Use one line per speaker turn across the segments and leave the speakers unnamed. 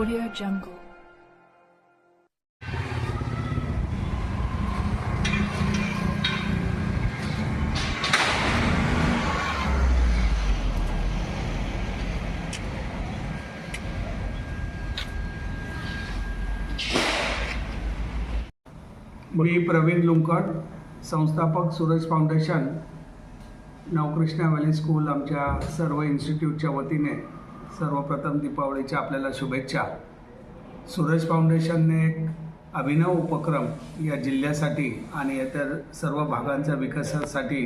Audio Jungle. मी प्रवीण लुंकड संस्थापक Suraj foundation Navkrishna valley school आमच्या सर्व इन्स्टिट्यूटच्या वतीने सर्वप्रथम दीपावलीच्या आपल्याला शुभेच्छा. सूरज फाउंडेशनने एक अभिनव उपक्रम या जिल्ह्यासाठी आणि इतर सर्व भागांच्या विकासासाठी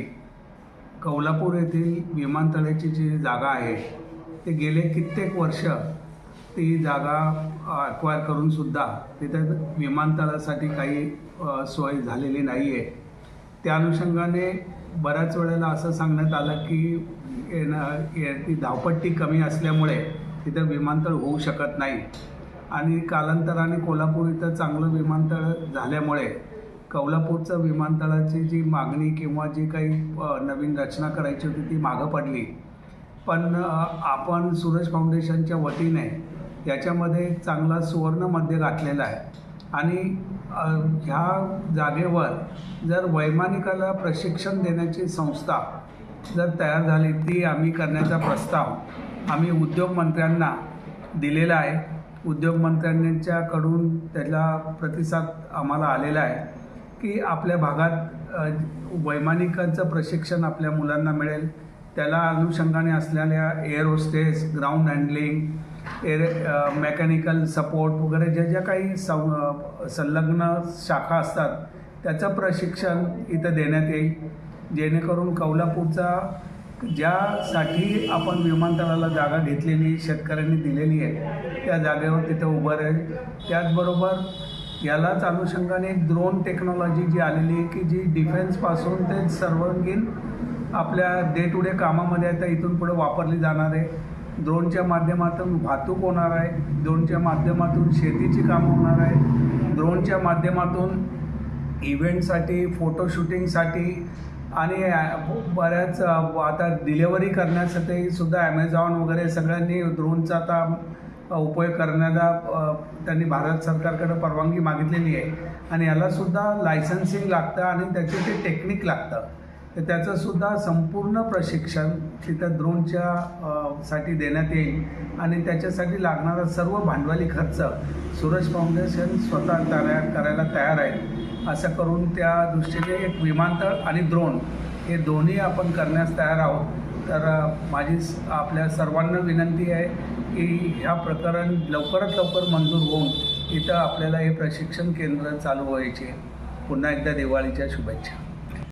कौलापूर येथील विमानतळाची जी जागा आहे ते गेले कित्येक वर्ष ती जागा अक्वायर करूनसुद्धा तिथे विमानतळासाठी काही सोय झालेली नाही आहे त्या अनुषंगाने बऱ्याच वेळेला असं सांगण्यात आलं की येणं ये- ती धावपट्टी कमी असल्यामुळे तिथं विमानतळ होऊ शकत नाही. आणि कालांतराने कोल्हापूर इथं चांगलं विमानतळ झाल्यामुळे कोल्हापूरचं विमानतळाची जी मागणी किंवा जी काही नवीन रचना करायची होती ती मागं पडली. पण आपण सूरज फाउंडेशनच्या वतीने याच्यामध्ये चांगला सुवर्ण मध्य घातलेला आहे. आणि ह्या जागेवर जर वैमानिकाला प्रशिक्षण देण्याची संस्था जर तयार झाली ती आम्ही करण्याचा प्रस्ताव आम्ही उद्योगमंत्र्यांना दिलेला आहे. उद्योगमंत्र्यांच्याकडून त्याला प्रतिसाद आम्हाला आलेला आहे की आपल्या भागात वैमानिकांचं प्रशिक्षण आपल्या मुलांना मिळेल. त्याला अनुषंगाने असलेल्या air hostess ground handling air mechanical support वगैरे ज्या ज्या काही सं संलग्न शाखा असतात त्याचं प्रशिक्षण इथं देण्यात येईल. जेणेकरून कौलापूरचा ज्यासाठी आपण विमानतळाला जागा घेतलेली शेतकऱ्यांनी दिलेली आहे त्या जागेवर तिथं उभं राहील. त्याचबरोबर यालाच अनुषंगाने ड्रोन टेक्नॉलॉजी जी आलेली आहे की जी डिफेन्सपासून ते सर्वांगीण आपल्या डे टू डे कामामध्ये आता इथून पुढे वापरली जाणार आहे. ड्रोनच्या माध्यमातून वाहतूक होणार आहे ड्रोनच्या माध्यमातून शेतीची कामं होणार आहे ड्रोनच्या माध्यमातून इव्हेंटसाठी फोटोशूटिंगसाठी आणि बऱ्याच आता डिलेवरी करण्यासाठी सुद्धा ॲमेझॉन वगैरे सगळ्यांनी ड्रोनचा आता उपयोग करण्याला त्यांनी भारत सरकारकडे परवानगी मागितलेली आहे. आणि यालासुद्धा लायसन्सिंग लागतं आणि त्याचे ते टेक्निक लागतं. तर त्याचंसुद्धा संपूर्ण प्रशिक्षण तिथं ड्रोनच्या साठी देण्यात येईल. आणि त्याच्यासाठी लागणारा सर्व भांडवली खर्च सूरज फाउंडेशन स्वतः तयार करायला तयार आहे असं करून त्या दृष्टीने एक विमानतळ आणि ड्रोन हे दोन्ही आपण करण्यास तयार आहोत. तर माझी आपल्या सर्वांना विनंती आहे की ह्या प्रकरण लवकरात लवकर मंजूर होऊन इथं आपल्याला हे प्रशिक्षण केंद्र चालू व्हायचे. पुन्हा एकदा दिवाळीच्या शुभेच्छा.